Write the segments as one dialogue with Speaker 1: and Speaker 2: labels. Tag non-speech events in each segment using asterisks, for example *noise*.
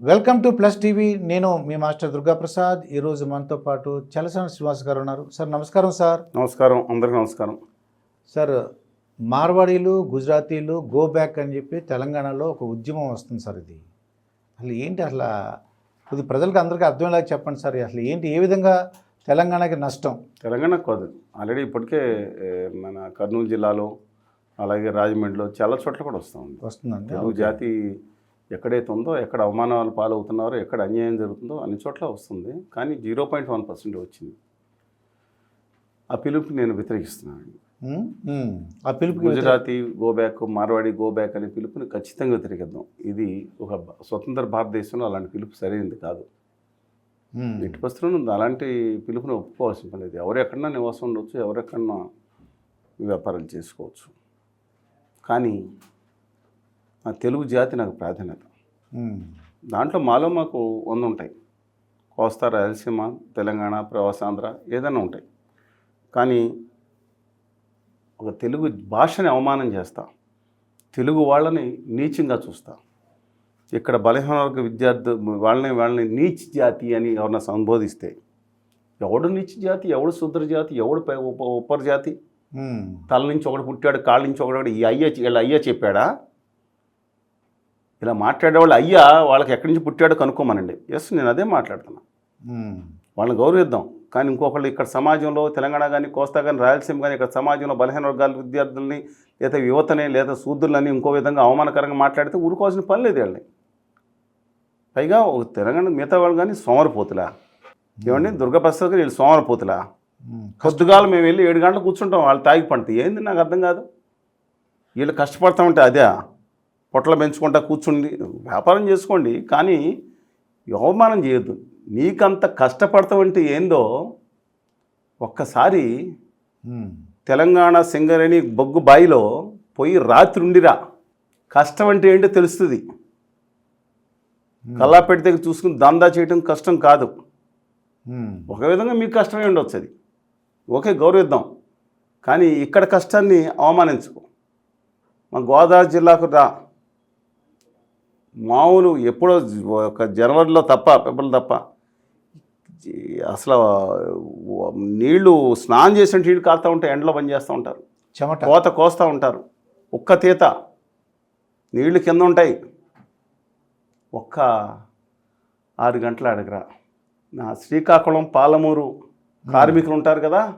Speaker 1: Welcome to plus TV. నేను మీ master Durgaprasad. ఈరోజు మనతో పాటు చలసాని శ్రీనివాస్ గారు ఉన్నారు. సార్ నమస్కారం సార్.
Speaker 2: నమస్కారం. అందరికీ నమస్కారం.
Speaker 1: సార్ మార్వాడీలు గుజరాతీలు గో బ్యాక్ అని చెప్పి తెలంగాణలో ఒక ఉద్యమం వస్తుంది సార్ ఇది. అసలు ఏంటి అసలు కొద్ది ప్రజలకు అందరికీ అర్థమయ్యేలాగా చెప్పండి సార్. అసలు ఏంటి ఏ విధంగా తెలంగాణకి నష్టం?
Speaker 2: తెలంగాణ కాదు. ఆల్రెడీ ఇప్పటికే మన కర్నూలు జిల్లాలో అలాగే రాజమండ్రిలో చాలా చోట్ల కూడా వస్తూ ఉంది.
Speaker 1: వస్తుందండి.
Speaker 2: తెలుగు జాతి ఎక్కడైతే ఉందో ఎక్కడ అవమానాలు పాలవుతున్నారో ఎక్కడ అన్యాయం జరుగుతుందో అన్ని చోట్ల వస్తుంది. కానీ జీరో పాయింట్ వన్ పర్సెంట్ వచ్చింది. ఆ పిలుపుకి నేను వ్యతిరేకిస్తున్నాను.
Speaker 1: ఆ పిలుపుకి
Speaker 2: Gujarati go back Marwadi go back అనే పిలుపుని ఖచ్చితంగా వ్యతిరేకిద్దాం. ఇది ఒక స్వతంత్ర భారతదేశంలో అలాంటి పిలుపు సరైనది కాదు. ఎట్టి పరిస్థితుల్లో అలాంటి పిలుపుని ఒప్పుకోవాల్సిన పని లేదు. ఎవరు ఎక్కడన్నా నివాసం ఉండొచ్చు ఎవరు ఎక్కడన్నా వ్యాపారాలు చేసుకోవచ్చు. కానీ తెలుగు జాతి నాకు ప్రాధాన్యత దాంట్లో మాలో మాకు వంద ఉంటాయి కోస్తా రాయలసీమ తెలంగాణ ప్రవాసాంధ్ర ఏదైనా ఉంటాయి కానీ ఒక తెలుగు భాషని అవమానం చేస్తా తెలుగు వాళ్ళని నీచంగా చూస్తా ఇక్కడ బలహీన వర్గ విద్యార్థి వాళ్ళని వాళ్ళని నీచ్ జాతి అని ఎవరన్నా సంబోధిస్తే ఎవడు నీచ్ జాతి ఎవడు శుద్ర జాతి ఎవడు ఉప ఉపర జాతి తల నుంచి ఒకడు పుట్టాడు కాళ్ళ నుంచి ఒకడు ఈ అయ్య వీళ్ళ అయ్య చెప్పాడా ఇలా మాట్లాడేవాళ్ళు అయ్యా వాళ్ళకి ఎక్కడి నుంచి పుట్టాడో కనుక్కోమనండి. ఎస్ నేను అదే మాట్లాడుతున్నా. వాళ్ళని గౌరవిద్దాం. కానీ ఇంకొకళ్ళు ఇక్కడ సమాజంలో తెలంగాణ కానీ కోస్తా కానీ రాయలసీమ కానీ ఇక్కడ సమాజంలో బలహీన వర్గాల విద్యార్థుల్ని లేదా యువతని లేదా శూద్రులని ఇంకో విధంగా అవమానకరంగా మాట్లాడితే ఊరుకోవాల్సిన పని లేదు వాళ్ళని. పైగా ఒక తెలంగాణ మిగతా వాళ్ళు కానీ సోమరిపోతులా. ఏమండి? దుర్గాప్రసాద్ వీళ్ళు సోమరిపోతులా.
Speaker 1: ఉమ్.
Speaker 2: పొద్దుగాల మేము వెళ్ళి ఏడు గంటలు కూర్చుంటాం వాళ్ళు తాగి పండుతాయి ఏంది నాకు అర్థం కాదు. వీళ్ళు కష్టపడతామంటే అదే. పొట్టలు పెంచుకుంటా కూర్చుండి. వ్యాపారం చేసుకోండి. కానీ అవమానం చేయొద్దు. నీకంత కష్టపడతామంటే ఏందో ఒక్కసారి తెలంగాణ సింగరేణి బొగ్గు బాయిలో పోయి రాత్రి ఉండిరా. కష్టం అంటే ఏంటో తెలుస్తుంది. కల్లాపెట్టి దగ్గర చూసుకుని దందా చేయడం కష్టం కాదు. ఒక విధంగా మీకు కష్టమే ఉండొచ్చు అది. ఓకే గౌరవిద్దాం. కానీ ఇక్కడ కష్టాన్ని అవమానించుకో. మా గోదావరి జిల్లాకు రా. మామూలు ఎప్పుడో ఒక జనవరిలో తప్ప ఫిబ్రవరి తప్ప అసలు నీళ్ళు స్నానం చేసిన నీళ్ళు కారుతూ ఉంటాయి ఎండలో పని చేస్తూ ఉంటారు.
Speaker 1: చెమట.
Speaker 2: కోత కోస్తూ ఉంటారు. ఒక్క తీత నీళ్ళు కింద ఉంటాయి. ఒక్క ఆరు గంటల అడగరా. నా శ్రీకాకుళం పాలమూరు కార్మికులు ఉంటారు కదా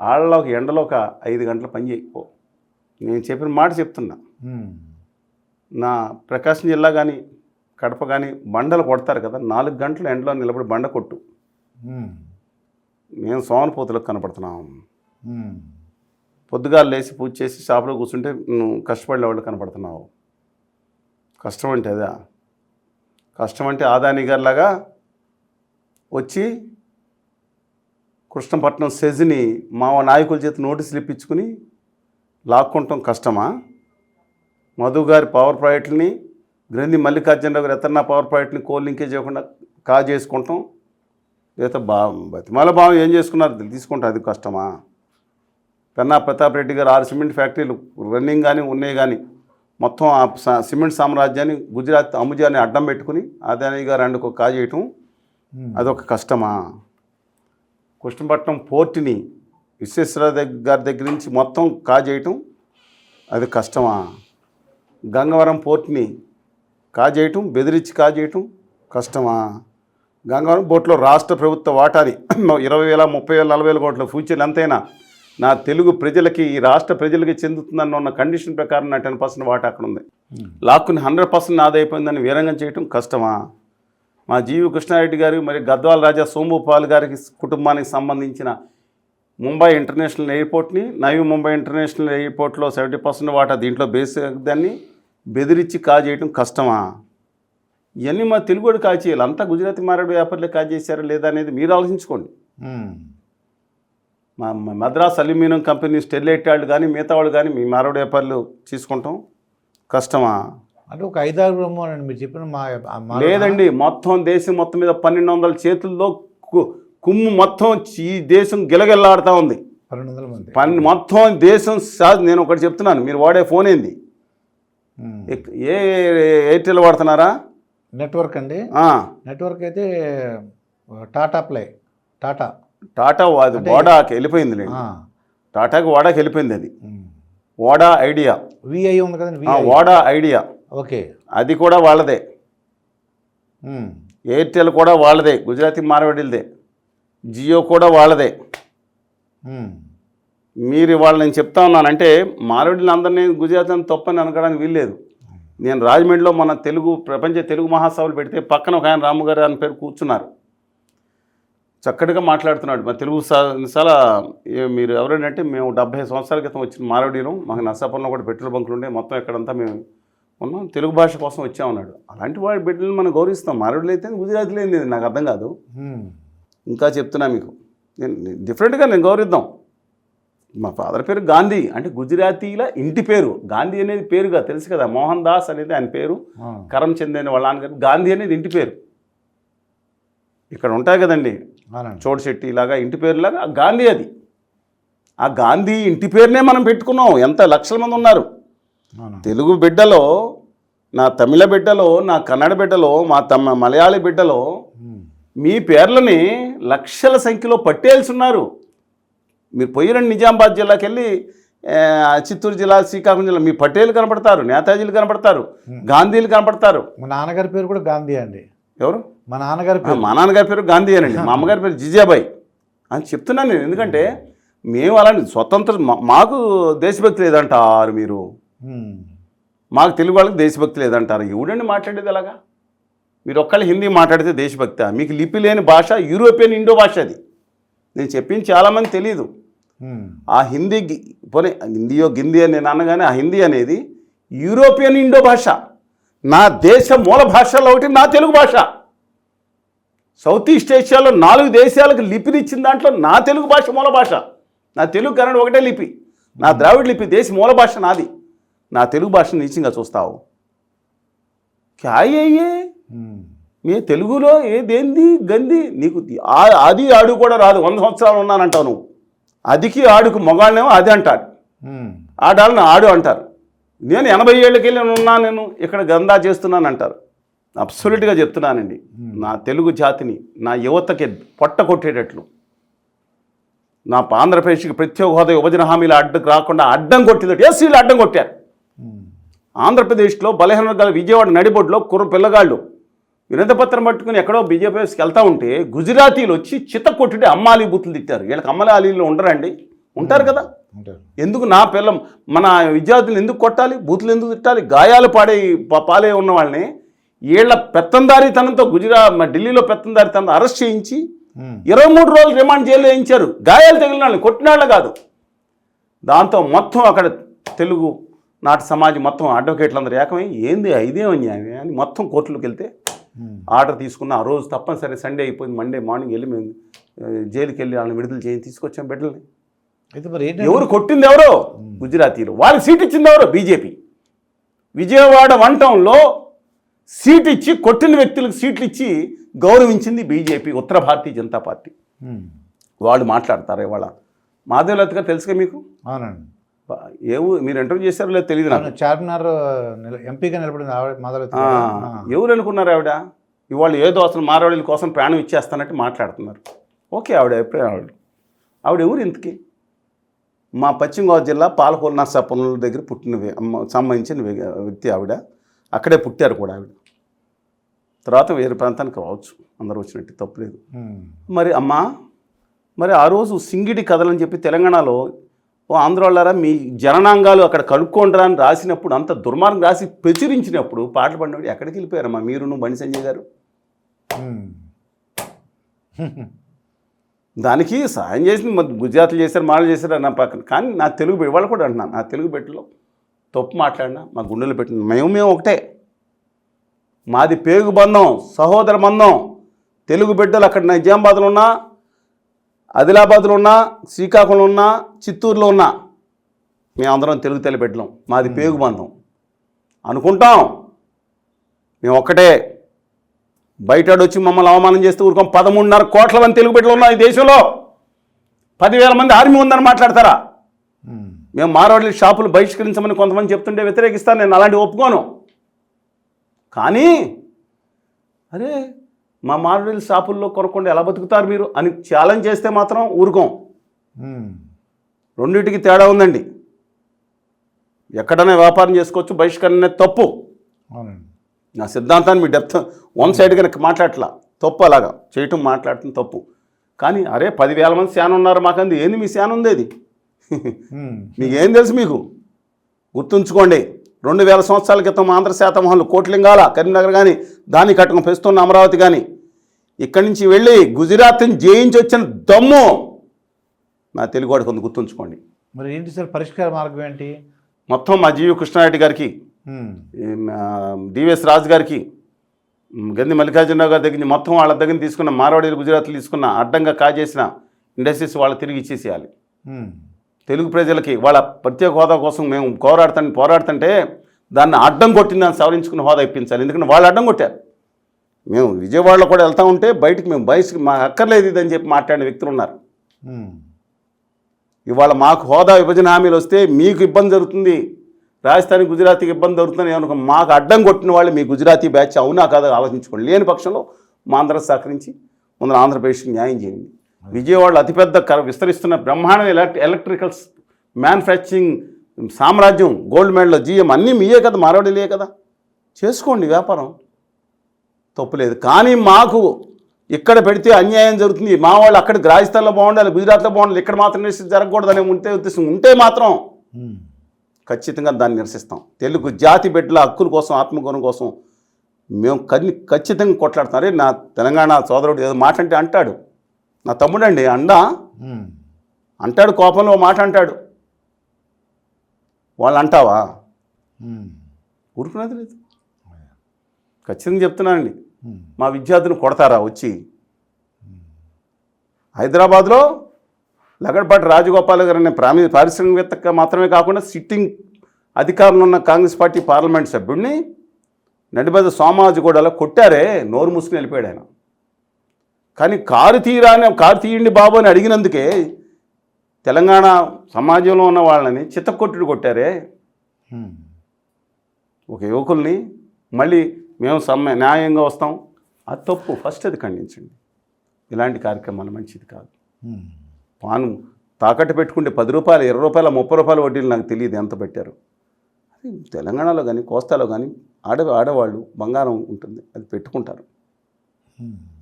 Speaker 2: వాళ్ళ ఒక ఎండలో ఒక ఐదు గంటల పని చేయకపో నేను చెప్పిన మాట చెప్తున్నా. నా ప్రకాశం జిల్లా కానీ కడప కానీ బండలు కొడతారు కదా నాలుగు గంటల ఎండలో నిలబడి బండ కొట్టు. మేము సోమనపోతులకు కనపడుతున్నాం. పొద్దుగాలు లేచి పూజ చేసి షాప్లో కూర్చుంటే నువ్వు కష్టపడే వాళ్ళు కనపడుతున్నావు. కష్టం అంటే అదా? కష్టం అంటే ఆదాని గారిలాగా వచ్చి కృష్ణపట్నం సెజ్ని మా నాయకుల చేత నోటీసులు ఇప్పించుకుని లాక్కుంటాం కష్టమా? మధు గారి పవర్ ప్రాజెక్టుని గ్రంథి మల్లికార్జునరావు గారు ఎత్తన్నా పవర్ ప్రాజెక్ట్ని కోల్ లింకేజ్ చేయకుండా కా చేసుకుంటాం. లేదా బా బతిమాల భావం ఏం చేసుకున్నారు? తీసుకుంటాం అది కష్టమా? పెన్నా ప్రతాప్ రెడ్డి గారు ఆరు సిమెంట్ ఫ్యాక్టరీలు రన్నింగ్ కానీ ఉన్నాయి కానీ మొత్తం ఆ సిమెంట్ సామ్రాజ్యాన్ని గుజరాత్ అముజాన్ని అడ్డం పెట్టుకుని అదాని గారు రెండుకు కాజేయటం
Speaker 1: ఉమ్.
Speaker 2: అదొక కష్టమా? కృష్ణపట్నం పోర్టుని విశ్వేశ్వర దగ్గర గారి దగ్గర నుంచి మొత్తం కాజేయటం అది కష్టమా? గంగవరం పోర్టుని కాజేయటం బెదిరించి కాజేయటం కష్టమా? గంగవరం పోర్టులో రాష్ట్ర ప్రభుత్వ వాటాని *clears throat* ఇరవై వేల ముప్పై వేల నలభై వేల కోట్ల ఫ్యూచర్ ఎంతైనా నా తెలుగు ప్రజలకి ఈ రాష్ట్ర ప్రజలకి చెందుతుందన్న ఉన్న కండిషన్ ప్రకారం నా టెన్ పర్సెంట్ వాటా అక్కడ ఉంది లాక్కుని హండ్రెడ్ పర్సెంట్ నాదైపోయిందని వీరంగం చేయటం కష్టమా? మా జీవి కృష్ణారెడ్డి గారు మరి గద్వాల రాజా సోముపాల్ గారికి కుటుంబానికి సంబంధించిన ముంబై ఇంటర్నేషనల్ ఎయిర్పోర్ట్ని నవీ ముంబై ఇంటర్నేషనల్ ఎయిర్పోర్ట్లో సెవెంటీ పర్సెంట్ వాటా దీంట్లో బేస్ దాన్ని బెదిరించి కాజేయటం కష్టమా? ఇవన్నీ మా తెలుగుడు కాజేయాలి. అంతా గుజరాతీ మారాడు వ్యాపారులే కాజేశారా లేదా అనేది మీరు ఆలోచించుకోండి. మా మద్రాస్ అల్యూమినియం కంపెనీ స్టెర్లైట్ వాళ్ళు కానీ మిగతా వాళ్ళు కానీ మీ మారవాడి వ్యాపారులు తీసుకుంటాం. కష్టమా?
Speaker 1: అంటే ఒక ఐదారు బ్రహ్మోనండి మీరు చెప్పిన మా
Speaker 2: లేదండి. మొత్తం దేశం మొత్తం మీద పన్నెండు వందల చేతుల్లో కుమ్ము మొత్తం ఈ దేశం గిలగిల్లాడుతూ ఉంది.
Speaker 1: పన్నెండు వందల మంది
Speaker 2: మొత్తం దేశం నేను ఒకటి చెప్తున్నాను. మీరు వాడే ఫోన్ ఏంది? ఏ ఎయిర్టెల్ వాడుతున్నారా?
Speaker 1: నెట్వర్క్ అండి. నెట్వర్క్ అయితే టాటా ప్లే టాటా.
Speaker 2: టాటా అది వాడాకి వెళ్ళిపోయింది టాటాకి వాడాకి వెళ్ళిపోయింది అది. వాడా ఐడియా.
Speaker 1: విఐ ఉంది కదండి
Speaker 2: వాడా ఐడియా.
Speaker 1: ఓకే.
Speaker 2: అది కూడా వాళ్ళదే. ఎయిర్టెల్ కూడా వాళ్ళదే. గుజరాతీ మార్వాడిలదే. జియో కూడా వాళ్ళదే. మీరు ఇవాళ నేను చెప్తా ఉన్నానంటే మారవడిని అందరినీ గుజరాత్ అని తప్పని అనడానికి వీల్లేదు. నేను రాజమండ్రిలో మన తెలుగు ప్రపంచ తెలుగు మహాసభలు పెడితే పక్కన ఒక ఆయన రాముగారు అని పేరు కూర్చున్నారు. చక్కటిగా మాట్లాడుతున్నాడు. మా తెలుగు చాలా మీరు ఎవరంటే మేము డెబ్బై సంవత్సరాల క్రితం వచ్చిన మారవడిలో మాకు నర్సాపురంలో కూడా పెట్రోల్ బంకులు ఉండే మొత్తం ఎక్కడంతా మేము ఉన్నాం. తెలుగు భాష కోసం వచ్చామన్నాడు అలాంటి వాడి బిడ్డలను మనం గౌరవిస్తాం. మారవడిలో అయితే గుజరాతీలో ఏంది నాకు అర్థం కాదు. ఇంకా చెప్తున్నా మీకు. నేను డిఫరెంట్గా నేను గౌరవిద్దాం. మా ఫాదర్ పేరు గాంధీ. అంటే గుజరాతీల ఇంటి పేరు. గాంధీ అనేది పేరుగా తెలుసు కదా. మోహన్ దాస్ అనేది ఆయన పేరు. కరంచంద్ అనే వాళ్ళ నాన్నగారు. గాంధీ అనేది ఇంటి పేరు. ఇక్కడ ఉంటాయి కదండి.
Speaker 1: అవునండి.
Speaker 2: చోటు శెట్టి ఇలాగా ఇంటి పేరులాగా గాంధీ అది. ఆ గాంధీ ఇంటి పేరునే మనం పెట్టుకున్నాం. ఎంత లక్షల మంది ఉన్నారు. తెలుగు బిడ్డలో నా తమిళ బిడ్డలో నా కన్నడ బిడ్డలో మా తమ మలయాళీ బిడ్డలో. మీ పేర్లని లక్షల సంఖ్యలో పట్టేయాల్సి ఉన్నారు. మీరు పోయిరండి నిజామాబాద్ జిల్లాకి వెళ్ళి చిత్తూరు జిల్లా శ్రీకాకుళం జిల్లా మీ పటేలు కనపడతారు నేతాజీలు కనపడతారు గాంధీలు కనపడతారు.
Speaker 1: మా నాన్నగారి పేరు కూడా గాంధీ అండి.
Speaker 2: ఎవరు?
Speaker 1: మా నాన్నగారి పేరు.
Speaker 2: మా నాన్నగారి పేరు గాంధీ అనండి. మా అమ్మగారి పేరు జిజాబాయి. అని చెప్తున్నాను నేను ఎందుకంటే మేము అలాంటి స్వతంత్ర మాకు దేశభక్తి లేదంటారు మీరు. మాకు తెలుగు వాళ్ళకి దేశభక్తి లేదంటారు. ఎవడండి మాట్లాడేది అలాగా? మీరు ఒక్కళ్ళు హిందీ మాట్లాడితే దేశభక్తి. మీకు లిపి లేని భాష యూరోపియన్ ఇండో భాష అది. నేను చెప్పింది చాలామంది తెలియదు. ఆ హిందీ పోనీ హిందీయో గిందీ అని నేను అనగానే ఆ హిందీ అనేది యూరోపియన్ ఇండో భాష. నా దేశ మూల భాషలో ఒకటి నా తెలుగు భాష. సౌత్ ఈస్ట్ ఏషియాలో నాలుగు దేశాలకు లిపినిచ్చిన దాంట్లో నా తెలుగు భాష మూల భాష. నా తెలుగు కన్నడ ఒకటే లిపి. నా ద్రావిడ లిపి దేశ మూల భాష నాది. నా తెలుగు భాషను నీచంగా చూస్తావు. క్యాయ్యే
Speaker 1: ఉమ్.
Speaker 2: మీ తెలుగులో ఏదేంది గంది? నీకు అది ఆడు కూడా రాదు. వంద సంవత్సరాలు ఉన్నానంటావు నువ్వు. అదికి ఆడుకు మొగాళ్ళేమో అది అంటాడు
Speaker 1: ఉమ్.
Speaker 2: ఆడాలని ఆడు అంటారు. నేను ఎనభై ఏళ్ళకి వెళ్ళి ఉన్నా నేను ఇక్కడ గందా చేస్తున్నాను అంటారు. అబ్సల్యూట్గా చెప్తున్నానండి. నా తెలుగు జాతిని నా యువతకి పొట్ట కొట్టేటట్లు. నా ఆంధ్రప్రదేశ్కి ప్రత్యేక హోదా విభజన హామీలు అడ్డం రాకుండా అడ్డం కొట్టినట్టు ఎస్ వీళ్ళు అడ్డం కొట్టారు. ఆంధ్రప్రదేశ్లో బలహీన వర్గాల విజయవాడ నడిబొడ్లో కుర్ర పిల్లగాళ్ళు వినతిపత్రం పట్టుకుని ఎక్కడో బీజేపీకి వెళ్తా ఉంటే గుజరాతీలు వచ్చి చిత్త కొట్టుడి అమ్మాలి బూతులు తిట్టారు. వీళ్ళకి అమ్మలి అలీలు ఉండరండి. ఉంటారు కదా? ఎందుకు నా పిల్లం మన విద్యార్థులు ఎందుకు కొట్టాలి? బూతులు ఎందుకు తిట్టాలి? గాయాలు పాడే పాలే ఉన్న వాళ్ళని వీళ్ళ పెత్తందారితనంతో గుజరా ఢిల్లీలో పెత్తందారితనంతో అరెస్ట్ చేయించి. ఇరవై మూడు రోజులు రిమాండ్ జైల్లో వేయించారు. గాయాలు తగిలిన వాళ్ళని కొట్టిన వాళ్ళు కాదు. దాంతో మొత్తం అక్కడ తెలుగు నాటి సమాజం మొత్తం అడ్వకేట్లు అందరూ ఏకమై ఏంది ఇదేం అన్యాయం? అని మొత్తం కోర్టులోకి వెళ్తే. ఆర్డర్ తీసుకున్న ఆ రోజు తప్పనిసరి సండే అయిపోయింది. మండే మార్నింగ్ వెళ్ళి మేము జైలుకి వెళ్ళి వాళ్ళని విడుదల చేయి తీసుకొచ్చాం బిడ్డల్ని.
Speaker 1: అయితే మరి ఏంటంటే
Speaker 2: ఎవరు కొట్టింది ఎవరో? గుజరాతీలు. వాళ్ళకి సీట్ ఇచ్చింది ఎవరో? బీజేపీ. విజయవాడ వన్ టౌన్లో సీట్ ఇచ్చి కొట్టిన వ్యక్తులకు సీట్లు ఇచ్చి గౌరవించింది బీజేపీ ఉత్తర భారతీయ జనతా పార్టీ.
Speaker 1: ఉమ్.
Speaker 2: వాళ్ళు మాట్లాడతారు ఇవాళ? మాధవలత గారు తెలుసుగా మీకు?
Speaker 1: అవునండి.
Speaker 2: బా- ఏ ఊ- మీరు ఇంటర్వ్యూ చేశారో లేదో తెలియదు నాకు.
Speaker 1: చార్మినార్ ఎంపీగా నిలబడింది ఆవిడ మొదలు
Speaker 2: ఎవరు అనుకున్నారు ఆవిడ? ఇవాళ ఏదో అసలు మారవాళ్ళ కోసం ప్రాణం ఇచ్చేస్తానంటే మాట్లాడుతున్నారు. ఓకే ఆవిడ అభిప్రాయం ఆవిడ. ఆవిడ ఎవరు ఇంతకి? మా పశ్చిమ గోదావరి జిల్లా పాలకొల్లు నర్సాపురం దగ్గర పుట్టిన సంబంధించిన వ్య- వ్యక్తి ఆవిడ. అక్కడే పుట్టారు కూడా ఆవిడ. తర్వాత వేరే ప్రాంతానికి రావచ్చు. అందరూ వచ్చినట్టు తప్పులేదు. మరి అమ్మా మరి ఆ రోజు సింగిడి కథలని చెప్పి తెలంగాణలో ఓ ఆంధ్రోళ్ళారా మీ జననాంగాలు అక్కడ కనుక్కోండిరా అని రాసినప్పుడు అంత దుర్మార్గం రాసి ప్రచురించినప్పుడు పాటలు పాడినప్పుడు ఎక్కడికి వెళ్ళిపోయారమ్మా? మీరును బండి సంజయ్ గారు. దానికి సాయం చేసింది మరి గుజరాత్లు చేశారు మాటలు చేశారు నా పక్కన. కానీ నా తెలుగు బిడ్డ వాళ్ళు కూడా అంటున్నాను నా తెలుగు బిడ్డలో తప్పు మాట్లాడినా మా గుండెలు పెట్టిన మేము మేము ఒకటే. మాది పేగు బంధం సహోదర బంధం. తెలుగు బిడ్డలు అక్కడ నిజామాబాద్లో ఉన్నా ఆదిలాబాద్లో ఉన్నా శ్రీకాకుళంలో ఉన్నా చిత్తూరులో ఉన్నా మేమందరం తెలుగు తెలి బిడ్డలం. మాది పేగు బంధం. అనుకుంటాం. మేము ఒక్కటే. బయట వచ్చి మమ్మల్ని అవమానం చేస్తూ ఊరుకోం. పదమూడున్నర కోట్ల మంది తెలుగు బిడ్డలు ఉన్నాయి ఈ దేశంలో. పదివేల మంది ఆర్మీ ఉందని మాట్లాడతారా. మేము. మారవాడి షాపులు బహిష్కరించమని కొంతమంది చెప్తుంటే వ్యతిరేకిస్తాను. నేను అలాంటి ఒప్పుకోను. కానీ అరే మా మార్వెల్ షాపుల్లో కొనకుండా ఎలా బతుకుతారు మీరు అని ఛాలెంజ్ చేస్తే మాత్రం ఊరుకోం. రెండింటికి తేడా ఉందండి. ఎక్కడైనా వ్యాపారం చేసుకోవచ్చు బహిష్కరణ తప్పు. నా సిద్ధాంతాన్ని మీ డెప్త్ వన్ సైడ్ కనుక మాట్లాడట్లా. తప్పు అలాగా. చేయటం మాట్లాడటం తప్పు. కానీ అరే పదివేల మంది శానం ఉన్నారు మాకంది. ఏంది మీ శానం ఉంది అది?
Speaker 1: ఉమ్.
Speaker 2: మీకు ఏం తెలుసు మీకు? గుర్తుంచుకోండి. రెండు వేల సంవత్సరాల క్రితం ఆంధ్ర శాతమహంలో కోట్లింగాల కరీంనగర్ కానీ దాన్ని కట్టుకుని పెస్తున్న అమరావతి కానీ ఇక్కడి నుంచి వెళ్ళి గుజరాత్ని జయించి వచ్చిన దమ్ము నా తెలుగు వాడికి ఉంది గుర్తుంచుకోండి.
Speaker 1: మరి ఏంటి సార్ పరిష్కార మార్గం ఏంటి?
Speaker 2: మొత్తం మా జీవి కృష్ణారెడ్డి గారికి డివిఎస్ రాజు గారికి గంది మల్లికార్జునరావు గారి దగ్గర మొత్తం వాళ్ళ దగ్గర తీసుకున్న మార్వాడీలు గుజరాత్లు తీసుకున్న అడ్డంగా కాజేసిన ఇండస్ట్రీస్ వాళ్ళు తిరిగి ఇచ్చేసేయాలి. తెలుగు ప్రజలకి వాళ్ళ ప్రత్యేక హోదా కోసం మేము పోరాడుతాం పోరాడుతుంటే దాన్ని అడ్డం కొట్టిన దాన్ని సవరించుకున్న హోదా ఇప్పించాలి. ఎందుకంటే వాళ్ళు అడ్డం కొట్టారు. మేము విజయవాడలో కూడా వెళ్తా ఉంటే బయటికి మేము బయటికి మాకు అక్కర్లేదు ఇదని చెప్పి మాట్లాడిన వ్యక్తులు ఉన్నారు. ఇవాళ మాకు హోదా విభజన హామీలు వస్తే మీకు ఇబ్బంది జరుగుతుంది. రాజస్థాన్ గుజరాతీకి ఇబ్బంది జరుగుతుంది అనుకో మాకు అడ్డం కొట్టిన వాళ్ళు మీ గుజరాతీ బ్యాచ్ అవునా కాదా ఆలోచించుకోండి. లేని పక్షంలో మా ఆంధ్ర సహకరించి ముందర ఆంధ్రప్రదేశ్కి న్యాయం చేయండి. విజయవాడలో అతిపెద్ద కర- విస్తరిస్తున్న బ్రహ్మాండ ఎలక్ట్ ఎలక్ట్రికల్స్ మ్యానుఫ్యాక్చరింగ్ సామ్రాజ్యం గోల్డ్ మెడల్ జిఎం అన్నీ మీయే కదా మారవడలే కదా. చేసుకోండి వ్యాపారం. తప్పులేదు కానీ మాకు ఇక్కడ పెడితే అన్యాయం జరుగుతుంది మా వాళ్ళు అక్కడ రాజస్థాన్లో బాగుండాలి గుజరాత్లో బాగుండాలి ఇక్కడ మాత్రం నిరసన జరగకూడదని ఉంటే ఉద్దేశం ఉంటే మాత్రం. ఖచ్చితంగా దాన్ని నిరసిస్తాం తెలుగు జాతి బిడ్డల హక్కుల కోసం ఆత్మగౌరవం కోసం మేము కన్ని ఖచ్చితంగా కొట్లాడుతాం అరే నా తెలంగాణ సోదరుడు ఏదో మాట అంటే అంటాడు నా తమ్ముడండి అండా
Speaker 1: ఉమ్.
Speaker 2: అంటాడు కోపంలో మాట అంటాడు వాళ్ళు అంటావా. ఊరుకునేది లేదు ఖచ్చితంగా చెప్తున్నానండి. మా విద్యార్థులు కొడతారా వచ్చి? హైదరాబాద్లో లగడపాటి రాజగోపాల్ గారు అనే ప్రామి పారిశ్రామికవేత్త మాత్రమే కాకుండా సిట్టింగ్ అధికారంలో ఉన్న కాంగ్రెస్ పార్టీ పార్లమెంట్ సభ్యుడిని నడిబెద సోమాజిగూడలో కొట్టారే నోరు మూసుకుని వెళ్ళిపోయాడు ఆయన. కానీ కారు తీరాని కారు తీయండి బాబు అని అడిగినందుకే తెలంగాణ సమాజంలో ఉన్న వాళ్ళని చిత్తకొట్టుడు కొట్టారే. ఒక యువకుల్ని మళ్ళీ మేము సమ్మె న్యాయంగా వస్తాం. అది తప్పు ఫస్ట్ అది ఖండించండి. ఇలాంటి కార్యక్రమాలు మంచిది కాదు. పాను తాకట్టు పెట్టుకుంటే పది రూపాయలు ఇరవై రూపాయల ముప్పై రూపాయల వడ్డీలు నాకు తెలియదు ఎంత పెట్టారు. అది తెలంగాణలో కానీ కోస్తాలో కానీ ఆడ ఆడవాళ్ళు బంగారం ఉంటుంది అది పెట్టుకుంటారు.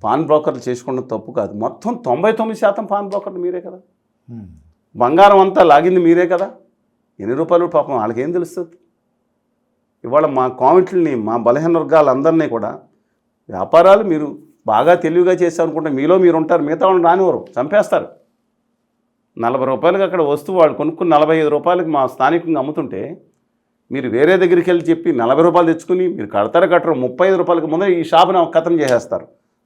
Speaker 2: పాన్ బ్రోకర్లు చేసుకోవడం తప్పు కాదు. మొత్తం తొంభై తొమ్మిది శాతం పాన్ బ్రోకర్లు మీరే కదా. బంగారం అంతా లాగింది మీరే కదా. ఎన్ని రూపాయలు పాపం వాళ్ళకేం తెలుస్తుంది? ఇవాళ మా కామెంట్లని మా బలహీన వర్గాలందరినీ కూడా వ్యాపారాలు మీరు బాగా తెలివిగా చేశారు అనుకుంటే మీలో మీరు ఉంటారు మిగతా వాళ్ళని రానివ్వరు చంపేస్తారు. నలభై రూపాయలకి అక్కడ వస్తువు వాళ్ళు కొనుక్కుని నలభై ఐదు రూపాయలకి మా స్థానికంగా అమ్ముతుంటే మీరు వేరే దగ్గరికి వెళ్ళి చెప్పి నలభై రూపాయలు తెచ్చుకుని మీరు కడతారు కట్టరు ముప్పై ఐదు రూపాయలకి ముందే ఈ షాపుని కథం చేసేస్తారు.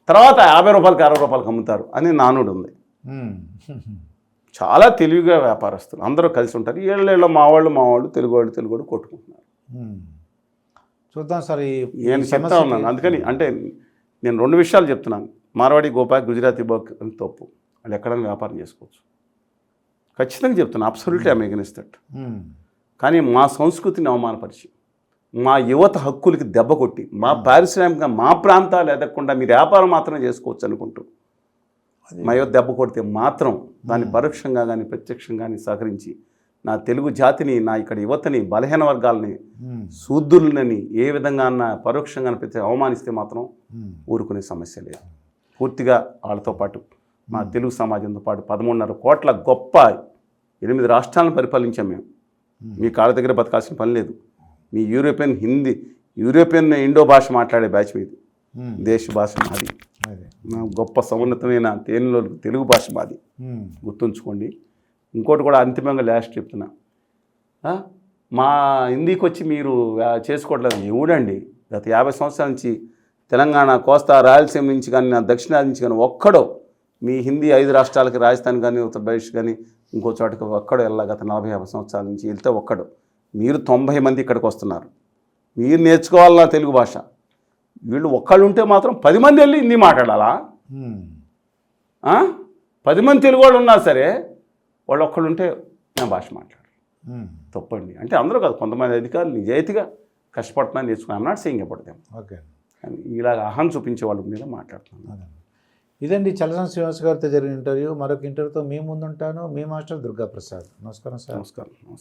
Speaker 2: తర్వాత యాభై రూపాయలకి అరవై రూపాయలకి అమ్ముతారు అని నానుడు ఉంది. చాలా తెలివిగా వ్యాపారస్తులు అందరూ కలిసి ఉంటారు. ఏళ్ళేళ్ళ మా వాళ్ళు మా వాళ్ళు తెలుగు వాళ్ళు తెలుగు వాళ్ళు కొట్టుకుంటున్నారు.
Speaker 1: చూద్దాం సార్
Speaker 2: నేను చెప్తా ఉన్నాను. అందుకని అంటే నేను రెండు విషయాలు చెప్తున్నాను. మార్వాడి గోపాక్ గుజరాతీ బోక్ అని తప్పు. వాళ్ళు ఎక్కడైనా వ్యాపారం చేసుకోవచ్చు. ఖచ్చితంగా చెప్తున్నాను అబ్సల్యూట్లీ ఐమ్ ఎగనిస్ట్ దట్. కానీ మా సంస్కృతిని అవమానపరిచి మా యువత హక్కులకి దెబ్బ కొట్టి మా పారిశ్రామిక మా ప్రాంతాలు ఎదగకుండా మీరు వ్యాపారం మాత్రమే చేసుకోవచ్చు అనుకుంటూ మా యువత దెబ్బ కొడితే మాత్రం దాన్ని పరోక్షంగా కానీ ప్రత్యక్షంగా కానీ సహకరించి నా తెలుగు జాతిని నా ఇక్కడ యువతని బలహీన వర్గాలని. శూద్రులని ఏ విధంగా అన్న పరోక్షంగా ప్రతి అవమానిస్తే మాత్రం. ఊరుకునే సమస్య లేదు. పూర్తిగా వాళ్ళతో పాటు మా తెలుగు సమాజంతో పాటు పదమూడున్నర కోట్ల గొప్ప ఎనిమిది రాష్ట్రాలను పరిపాలించాం మేము. మీ కాళ్ళ దగ్గర బతకాల్సిన పని లేదు. మీ యూరోపియన్ హిందీ యూరోపియన్ ఇండో భాష మాట్లాడే బ్యాచ్ మీది. దేశ భాష మాది. గొప్ప సమున్నతమైన తేనెలో తెలుగు భాష మాది. గుర్తుంచుకోండి. ఇంకోటి కూడా అంతిమంగా లాస్ట్ చెప్తున్నా? మా హిందీకి వచ్చి మీరు చేసుకోవట్లేదు. ఎవడండి గత యాభై సంవత్సరాల నుంచి తెలంగాణ కోస్తా రాయలసీమ నుంచి కానీ నా దక్షిణాది నుంచి కానీ ఒక్కడో మీ హిందీ ఐదు రాష్ట్రాలకి రాజస్థాన్ కానీ ఉత్తరప్రదేశ్ కానీ ఇంకో చోటకి ఒక్కడో వెళ్ళా గత నలభై యాభై సంవత్సరాల నుంచి వెళ్తే ఒక్కడు. మీరు తొంభై మంది ఇక్కడికి వస్తున్నారు. మీరు నేర్చుకోవాలన్నా తెలుగు భాష. వీళ్ళు ఒక్కళ్ళు ఉంటే మాత్రం పది మంది వెళ్ళి హిందీ మాట్లాడాలా? పది మంది తెలుగు వాళ్ళు ఉన్నా సరే వాళ్ళు ఒక్కళ్ళు ఉంటే నా భాష మాట్లాడు. తప్పండి. అంటే అందరూ కాదు కొంతమంది అధికారులు నిజాయితీగా కష్టపడుతున్నా నేర్చుకున్నా నాట్ సేయింగ్ దెమ్
Speaker 1: ఓకే.
Speaker 2: ఇలాగ అహం చూపించే వాళ్ళ మీద మాట్లాడుతున్నాను.
Speaker 1: ఇదండి చలసాని శ్రీనివాస్ గారితో జరిగిన ఇంటర్వ్యూ. మరొక ఇంటర్వ్యూతో మీ ముందుంటాను. మీ మాస్టర్ దుర్గా ప్రసాద్ నమస్కారం సార్.
Speaker 2: నమస్కారం నమస్కారం.